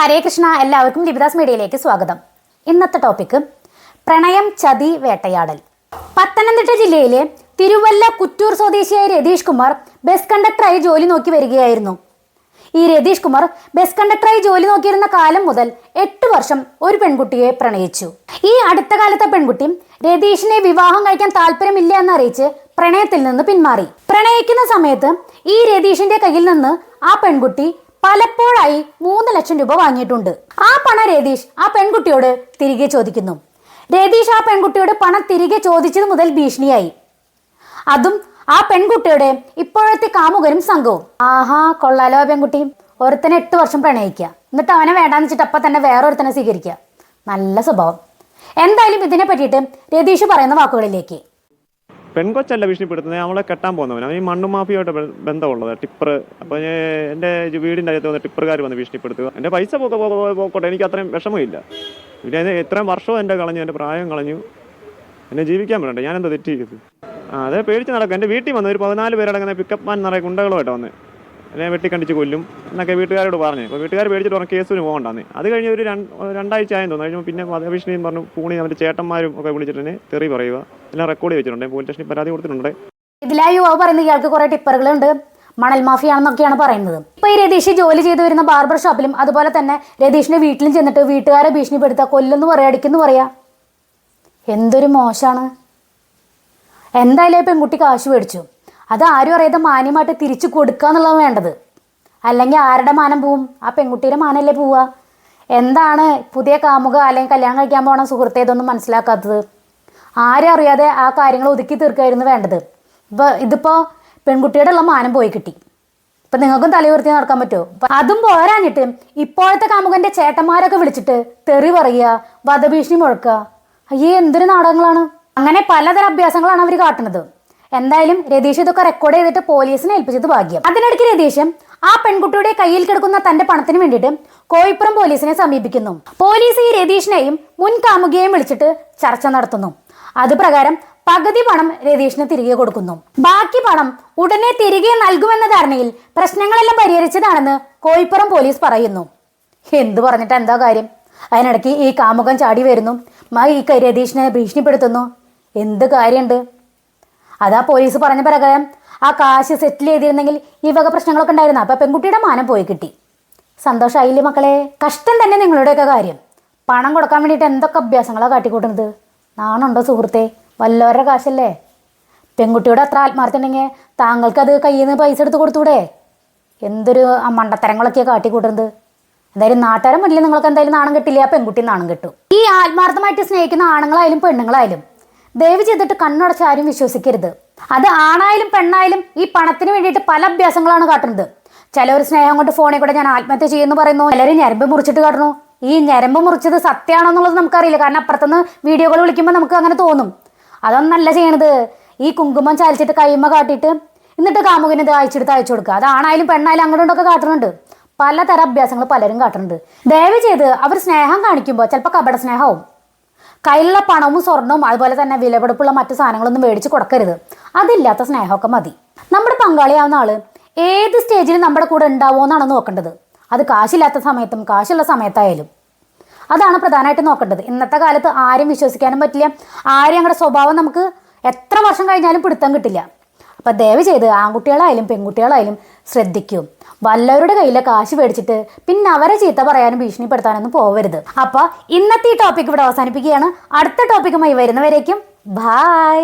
ഹരേ കൃഷ്ണ എല്ലാവർക്കും ലിബിദാസ് മീഡിയയിലേക്ക് സ്വാഗതം. ഇന്നത്തെ ടോപ്പിക്ക് പ്രണയം ചതി വേട്ടയാടൽ. പത്തനംതിട്ട ജില്ലയിലെ തിരുവല്ല കുറ്റൂർ സ്വദേശിയായ രതീഷ് കുമാർ ബസ് കണ്ടക്ടറായി ജോലി നോക്കി വരികയായിരുന്നു. ഈ രതീഷ് കുമാർ ബസ് കണ്ടക്ടറായി ജോലി നോക്കിയിരുന്ന കാലം മുതൽ എട്ട് വർഷം ഒരു പെൺകുട്ടിയെ പ്രണയിച്ചു. ഈ അടുത്ത കാലത്തെ പെൺകുട്ടി രതീഷിനെ വിവാഹം കഴിക്കാൻ താല്പര്യമില്ല എന്നറിയിച്ച് പ്രണയത്തിൽ നിന്ന് പിന്മാറി. പ്രണയിക്കുന്ന സമയത്ത് ഈ രതീഷിന്റെ കയ്യിൽ നിന്ന് ആ പെൺകുട്ടി പലപ്പോഴായി മൂന്ന് ലക്ഷം രൂപ വാങ്ങിയിട്ടുണ്ട്. ആ പണം രതീഷ് ആ പെൺകുട്ടിയോട് തിരികെ ചോദിക്കുന്നു. രതീഷ് ആ പെൺകുട്ടിയോട് പണം തിരികെ ചോദിച്ചത് മുതൽ ഭീഷണിയായി. അതും ആ പെൺകുട്ടിയുടെ ഇപ്പോഴത്തെ കാമുകരും സംഘവും. ആഹാ കൊള്ളാലോ പെൺകുട്ടി. ഒരുത്തനെ എട്ട് വർഷം പ്രണയിക്കുക. എന്നിട്ട് അവനെ വേണ്ടാന്ന് വെച്ചിട്ട് അപ്പം തന്നെ വേറൊരുത്തനെ സ്വീകരിക്കുക. നല്ല സ്വഭാവം. എന്തായാലും ഇതിനെ പറ്റിയിട്ട് രതീഷ് പറയുന്ന വാക്കുകളിലേക്ക്. പെൺകൊച്ചല്ല ഭീഷണിപ്പെടുത്തുന്നത് നമ്മളെ കെട്ടാൻ പോകുന്നവൻ അവൻ ഈ മണ്ണു മാഫിയായിട്ട് ബന്ധമുള്ളത് ടിപ്പർ അപ്പോൾ എന്റെ വീടിന്റെ അകത്ത് വന്ന് ടിപ്പറുകാർ വന്ന് ഭീഷണിപ്പെടുത്തുക. എന്റെ പൈസ പോക്കോട്ടെ എനിക്ക് അത്രയും വിഷമമില്ല. പിന്നെ എത്രയും വർഷവും എന്റെ കളഞ്ഞു എന്റെ പ്രായം കളഞ്ഞു. എന്നെ ജീവിക്കാൻ പറ്റണ്ടേ ഞാൻ എന്താ തെറ്റ് ചെയ്തത് അതെ പേടിച്ച് നടക്കും. എന്റെ വീട്ടിൽ വന്ന് ഒരു പതിനാല് പേരടങ്ങുന്ന പിക്കപ്പ് മാൻ നിറയെ ഗുണ്ടകളുമായിട്ട് വന്ന്. എന്നെ വെട്ടിക്കണ്ടിച്ച് കൊല്ലും എന്നൊക്കെ വീട്ടുകാരോട് പറഞ്ഞു. അപ്പോൾ വീട്ടുകാർ പേടിച്ചിട്ട് പറഞ്ഞു കേസിന് പോകണ്ടെന്ന്. അത് കഴിഞ്ഞ് ഒരു രണ്ട് രണ്ടാഴ്ച ആയെന്ന് തോന്നുന്നു. കഴിഞ്ഞപ്പോൾ പിന്നെ വധഭീഷണിയും പറഞ്ഞു പൂണി അവന്റെ ചേട്ടന്മാരും ഒക്കെ വിളിച്ചിട്ട് തന്നെ തെറി പറയുക. എല്ലാം റെക്കോർഡ് വെച്ചിട്ടുണ്ട് പോലീസ് സ്റ്റേഷനിൽ പരാതി കൊടുത്തിട്ടുണ്ട്. ഇതിലാ യുവാവ് പറയുന്നത് ഇയാൾക്ക് കുറെ ടിപ്പറുകളുണ്ട്. മണൽ മാഫിയാണെന്നൊക്കെയാണ് പറയുന്നത്. ഇപ്പൊ ഈ രതീഷ് ജോലി ചെയ്തു വരുന്ന ബാർബർ ഷോപ്പിലും അതുപോലെ തന്നെ രതീഷിന്റെ വീട്ടിലും ചെന്നിട്ട് വീട്ടുകാരെ ഭീഷണിപ്പെടുത്തുക കൊല്ലെന്ന് പറയാ അടിക്കുന്നു പറയാ. എന്തൊരു മോശാണ്. എന്തായാലും പെൺകുട്ടി കാശ് മേടിച്ചു. അത് ആരും അറിയാതെ മാന്യമായിട്ട് തിരിച്ചു കൊടുക്കുക എന്നുള്ളത് വേണ്ടത്. അല്ലെങ്കിൽ ആരുടെ മാനം പോവും? ആ പെൺകുട്ടിയുടെ മാനല്ലേ പോവുക? എന്താണ് പുതിയ കാമുക അല്ലെങ്കിൽ കല്യാണം കഴിക്കാൻ പോണ സുഹൃത്തെ ഇതൊന്നും മനസ്സിലാക്കാത്തത്? ആരും അറിയാതെ ആ കാര്യങ്ങൾ ഒതുക്കി തീർക്കായിരുന്നു വേണ്ടത്. ഇപ്പോൾ ഇതിപ്പോൾ പെൺകുട്ടിയുടെ ഉള്ള മാനം പോയി കിട്ടി. ഇപ്പം നിങ്ങൾക്കും തലയുയർത്തി നടക്കാൻ പറ്റുമോ? അതും പോരാഞ്ഞിട്ട് ഇപ്പോഴത്തെ കാമുകന്റെ ചേട്ടന്മാരൊക്കെ വിളിച്ചിട്ട് തെറി പറയുക വധഭീഷണി മുഴക്കുക. അയ്യേ എന്തൊരു നാടകങ്ങളാണ്. അങ്ങനെ പലതരം അഭ്യാസങ്ങളാണ് അവർ കാട്ടുന്നത്. എന്തായാലും രതീഷ് ഇതൊക്കെ റെക്കോർഡ് ചെയ്തിട്ട് പോലീസിനെ ഏൽപ്പിച്ചത് ഭാഗ്യം. അതിനിടയ്ക്ക് രതീഷ് ആ പെൺകുട്ടിയുടെ കയ്യിൽ കിടക്കുന്ന തന്റെ പണത്തിന് വേണ്ടിയിട്ട് കോഴിപ്പുറം പോലീസിനെ സമീപിക്കുന്നു. പോലീസ് ഈ രതീഷിനെയും മുൻ കാമുകിയെയും വിളിച്ചിട്ട് ചർച്ച നടത്തുന്നു. അത് പ്രകാരം പകുതി പണം രതീഷിന് തിരികെ കൊടുക്കുന്നു. ബാക്കി പണം ഉടനെ തിരികെ നൽകുമെന്ന ധാരണയിൽ പ്രശ്നങ്ങളെല്ലാം പരിഹരിച്ചതാണെന്ന് കോഴിപ്പുറം പോലീസ് പറയുന്നു. എന്ത് പറഞ്ഞിട്ട് എന്താ കാര്യം? അതിനിടയ്ക്ക് ഈ കാമുകൻ ചാടി വരുന്നു. മൈ ഈ രതീഷിനെ ഭീഷണിപ്പെടുത്തുന്നു. എന്ത് കാര്യമുണ്ട് അതാ പോലീസ് പറഞ്ഞ പ്രകാരം ആ കാശ് സെറ്റിൽ ചെയ്തിരുന്നെങ്കിൽ ഈ വക പ്രശ്നങ്ങളൊക്കെ ഉണ്ടായിരുന്നു? അപ്പൊ പെൺകുട്ടിയുടെ മാനം പോയി കിട്ടി. സന്തോഷമായില്ലേ മക്കളെ? കഷ്ടം തന്നെ നിങ്ങളുടെയൊക്കെ കാര്യം. പണം കൊടുക്കാൻ വേണ്ടിയിട്ട് എന്തൊക്കെ അഭ്യാസങ്ങളാണ് കാട്ടിക്കൂട്ടുന്നത്? നാണുണ്ടോ സുഹൃത്തെ? വല്ലവരുടെ കാശല്ലേ? പെൺകുട്ടിയുടെ അത്ര താങ്കൾക്ക് അത് കയ്യിൽ നിന്ന് പൈസ എടുത്ത് കൊടുത്തൂടെ? എന്തൊരു മണ്ടത്തരങ്ങളൊക്കെയാണ് കാട്ടിക്കൂട്ടുന്നത്? എന്തായാലും നാട്ടുകാരെ മുന്നിൽ നിങ്ങൾക്ക് എന്തായാലും നാണം കിട്ടില്ല? പെൺകുട്ടി നാണം കിട്ടും. ഈ ആത്മാർത്ഥമായിട്ട് സ്നേഹിക്കുന്ന ആണുങ്ങളായാലും പെണ്ണുങ്ങളായാലും ദയവ് ചെയ്തിട്ട് കണ്ണടച്ച് ആരും വിശ്വസിക്കരുത്. അത് ആണായാലും പെണ്ണായാലും ഈ പണത്തിന് വേണ്ടിയിട്ട് പല അഭ്യാസങ്ങളാണ് കാട്ടുന്നത്. ചിലവർ സ്നേഹം കൊണ്ട് ഫോണിൽ കൂടെ ഞാൻ ആത്മഹത്യ ചെയ്യുന്നു പറയുന്നു. ചിലർ ഞരമ്പ് മുറിച്ചിട്ട് കാട്ടുന്നു. ഈ ഞരമ്പ് മുറിച്ചത് സത്യമാണോ എന്നുള്ളത് നമുക്കറിയില്ല. കാരണം അപ്പുറത്തുനിന്ന് വീഡിയോകൾ വിളിക്കുമ്പോൾ നമുക്ക് അങ്ങനെ തോന്നും. അതൊന്നല്ല ചെയ്യണത്. ഈ കുങ്കുമം ചാലിച്ചിട്ട് കൈമ കാട്ടിയിട്ട് എന്നിട്ട് കാമുകിനെ ഇത് അയച്ചെടുത്ത് അയച്ചു കൊടുക്കുക. അത് ആണായാലും പെണ്ണായാലും അങ്ങോട്ടൊക്കെ കാട്ടുന്നുണ്ട്. പലതരം അഭ്യാസങ്ങൾ പലരും കാട്ടുന്നുണ്ട്. ദയവ് ചെയ്ത് അവർ സ്നേഹം കാണിക്കുമ്പോൾ ചിലപ്പോൾ കപട സ്നേഹവും കയ്യിലുള്ള പണവും സ്വർണവും അതുപോലെ തന്നെ വിലപിടിപ്പുള്ള മറ്റു സാധനങ്ങളൊന്നും മേടിച്ച് കൊടുക്കരുത്. അതില്ലാത്ത സ്നേഹമൊക്കെ മതി. നമ്മുടെ പങ്കാളിയാവുന്ന ആൾ ഏത് സ്റ്റേജിൽ നമ്മുടെ കൂടെ ഉണ്ടാവുമോ എന്നാണ് നോക്കേണ്ടത്. അത് കാശില്ലാത്ത സമയത്തും കാശുള്ള സമയത്തായാലും. അതാണ് പ്രധാനമായിട്ട് നോക്കേണ്ടത്. ഇന്നത്തെ കാലത്ത് ആരും വിശ്വസിക്കാനും പറ്റില്ല. ആരും ഞങ്ങളുടെ സ്വഭാവം നമുക്ക് എത്ര വർഷം കഴിഞ്ഞാലും പിടുത്തം കിട്ടില്ല. അപ്പം ദയവ് ചെയ്ത് ആൺകുട്ടികളായാലും പെൺകുട്ടികളായാലും ശ്രദ്ധിക്കും. വല്ലവരുടെ കയ്യിലെ കാശ് മേടിച്ചിട്ട് പിന്നെ അവരെ ചീത്ത പറയാനും ഭീഷണിപ്പെടുത്താനൊന്നും പോവരുത്. അപ്പോൾ ഇന്നത്തെ ഈ ടോപ്പിക് ഇവിടെ അവസാനിപ്പിക്കുകയാണ്. അടുത്ത ടോപ്പിക്കുമായി വരുന്നവരേക്കും ബായ്